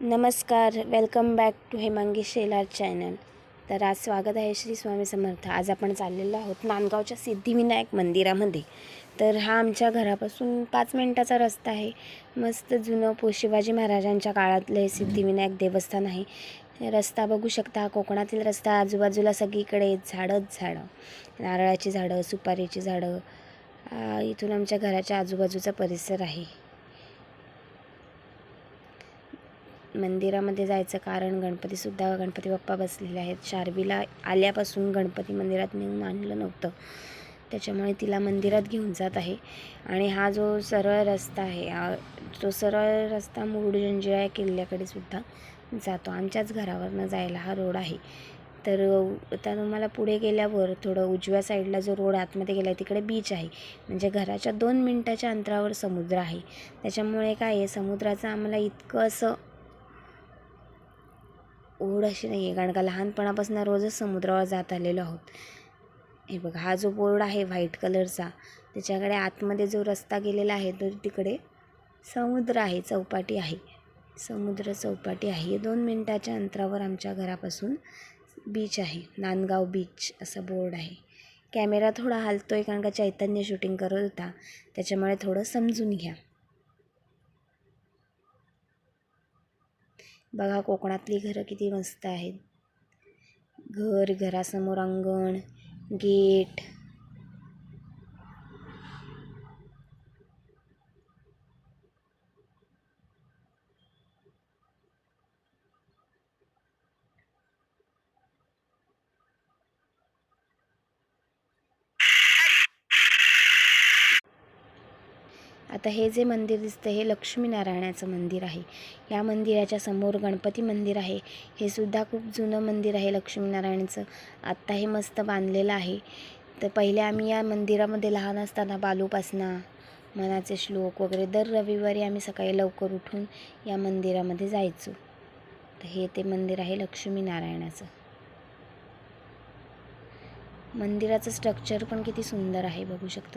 नमस्कार welcome back to Hemangi Shelar channel तर आज स्वागत आहे श्री स्वामी समर्थ. आज आपण चाललेलो आहोत नांदगावच्या सिद्धिविनायक मंदिरामध्ये. तर हा आमच्या घरापासून पाच मिनटाचा रस्ता आहे. मस्त जुनं पो शिवाजी महाराजांच्या काळातलं हे सिद्धिविनायक देवस्थान आहे. रस्ता बघू शकता कोकणातील रस्ता आजूबाजूला सगळीकडे झाडंच झाडं. नारळाची झाडं सुपारीची झाडं. इथून आमच्या घराच्या आजूबाजूचा परिसर आहे. मंदिरामध्ये जायचं कारण गणपतीसुद्धा गणपती बाप्पा बसलेले आहेत. शार्वीला आल्यापासून गणपती मंदिरात नेऊन आणलं नव्हतं. त्याच्यामुळे तिला मंदिरात घेऊन जात आहे. आणि हा जो सरळ रस्ता आहे हा- तो सरळ रस्ता मुरुड जंजिरा या किल्ल्याकडे सुद्धा जातो. आमच्याच घरावरनं जायला हा रोड आहे. तर आता तुम्हाला पुढे गेल्यावर थोडं उजव्या साईडला जो रोड आतमध्ये गेला आहे तिकडे बीच आहे. म्हणजे घराच्या दोन मिनटाच्या अंतरावर समुद्र आहे. त्याच्यामुळे काय आहे समुद्राचं आम्हाला इतकं असं ओढ अशी नाही आहे. कारण का लहानपणापासून रोजच समुद्रावर जात आलेलो आहोत. हे बघा हा जो बोर्ड आहे व्हाईट कलरचा त्याच्याकडे आतमध्ये जो रस्ता गेलेला आहे तो तिकडे समुद्र आहे चौपाटी आहे. समुद्र चौपाटी आहे. दोन मिनटाच्या अंतरावर आमच्या घरापासून बीच आहे. नांदगाव बीच असं बोर्ड आहे. कॅमेरा थोडा हालतो आहे कारण का चैतन्य शूटिंग करत होता. त्याच्यामुळे थोडं समजून घ्या. बघा कोकणातली घरं किती मस्त आहेत. घर घरासमोर अंगण गेट आता हे जे मंदिर दिसतं हे लक्ष्मीनारायणाचं मंदिर आहे. या मंदिराच्या समोर गणपती मंदिर आहे. हे सुद्धा खूप जुनं मंदिर आहे लक्ष्मीनारायणाचं. आत्ता हे मस्त बांधलेलं आहे. तर पहिले आम्ही या मंदिरामध्ये लहान असताना बालूपासना मनाचे श्लोक वगैरे दर रविवारी आम्ही सकाळी लवकर उठून या मंदिरामध्ये जायचो. तर हे ते मंदिर आहे लक्ष्मीनारायणाचं. मंदिराचं स्ट्रक्चर पण किती सुंदर आहे बघू शकता